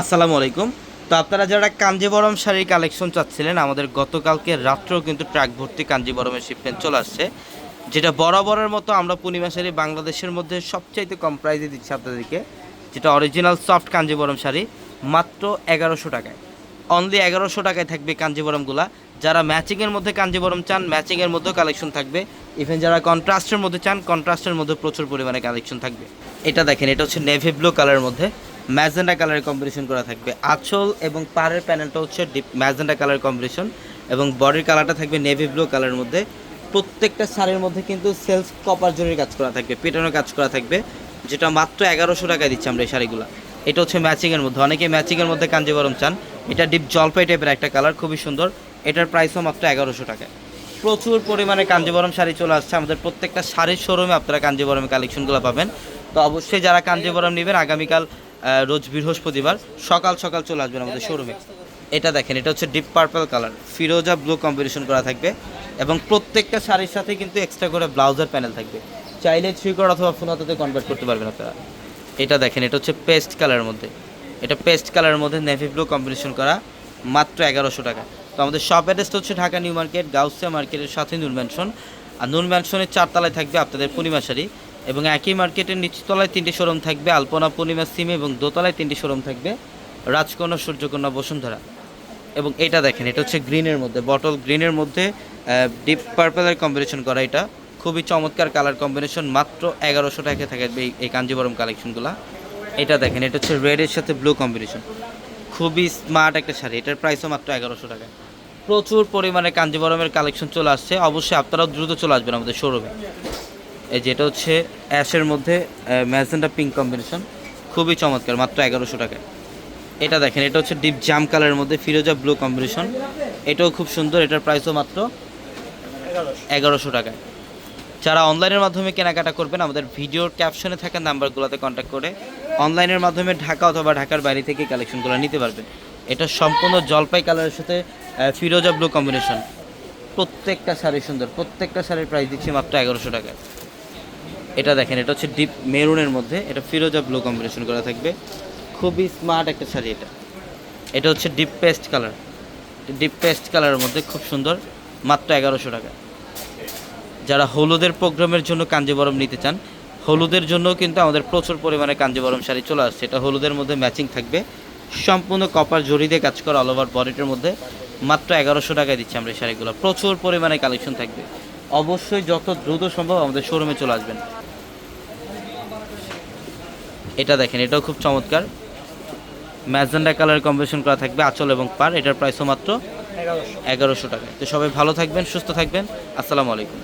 আসসালামু আলাইকুম। তো আপনারা যারা কাঞ্জিবরম শাড়ির কালেকশন চাচ্ছিলেন, আমাদের গতকালকে রাত্রেও কিন্তু ট্রাক ভর্তি কাঞ্জিবরমের শিপমেন্ট চলে আসছে। যেটা বরাবরের মতো আমরা পূর্ণিমা শাড়ি বাংলাদেশের মধ্যে সবচাইতে কম প্রাইসে দিচ্ছি আপনাদেরকে, যেটা অরিজিনাল সফট কাঞ্জিবরম শাড়ি, মাত্র এগারোশো টাকায়। অনলি এগারোশো টাকায় থাকবে কাঞ্জিবরমগুলা। যারা ম্যাচিংয়ের মধ্যে কাঞ্জিবরম চান ম্যাচিংয়ের মধ্যেও কালেকশন থাকবে। ইভেন যারা কন্ট্রাস্টের মধ্যে চান কন্ট্রাস্টের মধ্যে প্রচুর পরিমাণে কালেকশন থাকবে। এটা দেখেন, এটা হচ্ছে নেভি ব্লু কালারের মধ্যে। ম্যাজেন্ডা কালারের কম্বিনেশন করা থাকবে আঁচল এবং পাড়ের প্যানেলটা হচ্ছে ডিপ ম্যাজেন্ডা কালার কম্বিনেশন এবং বডির কালারটা থাকবে নেভি ব্লু কালারের মধ্যে। প্রত্যেকটা শাড়ির মধ্যে কিন্তু সেলস কপার জরির কাজ করা থাকবে, পেটানোর কাজ করা থাকবে, যেটা মাত্র এগারোশো টাকায় দিচ্ছে আমরা এই শাড়িগুলো। এটা হচ্ছে ম্যাচিংয়ের মধ্যে অনেকে ম্যাচিংয়ের মধ্যে কাঞ্জিবরম চান। এটা ডিপ জলপাই টাইপের একটা কালার খুবই সুন্দর। এটার প্রাইসও মাত্র এগারোশো টাকায়। প্রচুর পরিমাণে কাঞ্জিবরম শাড়ি চলে আসছে। আমাদের প্রত্যেকটা শাড়ির শোরুমে আপনারা কাঞ্জিবরমের কালেকশনগুলো পাবেন। তো অবশ্যই যারা কাঞ্জিবরম নেবেন, আগামীকাল রোজ বৃহস্পতিবার সকাল সকাল চলে আসবেন আমাদের শোরুমে এটা দেখেন, এটা হচ্ছে ডিপ পার্পল কালার ফিরোজা ব্লু কম্বিনেশন করা থাকবে এবং প্রত্যেকটা শাড়ির সাথে কিন্তু এক্সট্রা করে ব্লাউজের প্যানেল থাকবে। চাইলে কোড অথবা ফুনাতে কনভার্ট করতে পারবেন আপনারা। এটা দেখেন, এটা হচ্ছে পেস্ট কালারের মধ্যে। এটা পেস্ট কালারের মধ্যে নেভি ব্লু কম্বিনেশন করা মাত্র এগারোশো টাকা। তো আমাদের শপ অ্যাড্রেসটা হচ্ছে ঢাকা নিউ মার্কেট, গাউসিয়া মার্কেটের সাথে নুন ম্যানশন আর নুন ম্যানশনের চারতলায় থাকবে আপনাদের পূর্ণিমা শাড়ি। এবং একই মার্কেটের নিচতলায় তিনটি শোরুম থাকবে, আলপনা পূর্ণিমা সিম এবং দোতলায় তিনটি শোরুম থাকবে, রাজকন্যা, সূর্যকন্যা, বসুন্ধরা। এবং এটা দেখেন, এটা হচ্ছে গ্রিনের মধ্যে, বটল গ্রিনের মধ্যে ডিপ পার্পলের কম্বিনেশন করা এটা। খুবই চমৎকার কালার কম্বিনেশন মাত্র এগারোশো টাকা থাকবে এই- কাঞ্জিবরম কালেকশনগুলো এটা দেখেন, এটা হচ্ছে রেডের সাথে ব্লু কম্বিনেশন খুবই স্মার্ট একটা শাড়ি, এটার প্রাইসও মাত্র এগারোশো টাকা। প্রচুর পরিমাণে কাঞ্জিবরমের কালেকশন চলে আসছে। অবশ্যই আপনারাও দ্রুত চলে আসবেন আমাদের শোরুমে যেটা হচ্ছে অ্যাশের মধ্যে ম্যাজেন্ডা পিঙ্ক কম্বিনেশন। খুবই চমৎকার, মাত্র এগারোশো টাকায়। এটা দেখেন, এটা হচ্ছে ডিপ জাম কালারের মধ্যে ফিরোজা ব্লু কম্বিনেশন। এটাও খুব সুন্দর, এটার প্রাইসও মাত্র এগারোশো টাকায়। যারা অনলাইনের মাধ্যমে কেনাকাটা করবেন, আমাদের ভিডিওর ক্যাপশনে থাকা নাম্বারগুলোতে কন্ট্যাক্ট করে অনলাইনের মাধ্যমে ঢাকা অথবা ঢাকার বাইরে থেকে কালেকশনগুলো নিতে পারবেন। এটা সম্পূর্ণ জলপাই কালারের সাথে ফিরোজা ব্লু কম্বিনেশন। প্রত্যেকটা শাড়ি সুন্দর, প্রত্যেকটা শাড়ির প্রাইস দিচ্ছি মাত্র এগারোশো টাকায়। এটা দেখেন, এটা হচ্ছে ডিপ মেরুনের মধ্যে। এটা ফিরোজা ব্লু কম্বিনেশন করা থাকবে। খুবই স্মার্ট একটা শাড়ি এটা। এটা হচ্ছে deep paste colour deep paste কালারের মধ্যে খুব সুন্দর, মাত্র এগারোশো টাকা। যারা হলুদের প্রোগ্রামের জন্য কাঞ্জিবরম নিতে চান, হলুদের জন্য কিন্তু আমাদের প্রচুর পরিমাণে কাঞ্জিবরম শাড়ি চলে আসছে। এটা হলুদের মধ্যে ম্যাচিং থাকবে। সম্পূর্ণ কপার জড়ি দিয়ে কাজ করা অল ওভার বডিটার মধ্যে। মাত্র এগারোশো টাকায় দিচ্ছি আমরা এই শাড়িগুলো। প্রচুর পরিমাণে কালেকশন থাকবে। অবশ্যই যত দ্রুত সম্ভব আমাদের শোরুমে চলে আসবেন। এটা দেখেন এটাও খুব চমৎকার। ম্যাজেন্ডা কালার কম্বিনেশন করা থাকবে আচল এবং পার এটার প্রাইসও মাত্র এগারোশো টাকা। তো সবাই ভালো থাকবেন সুস্থ থাকবেন। আসসালামু আলাইকুম।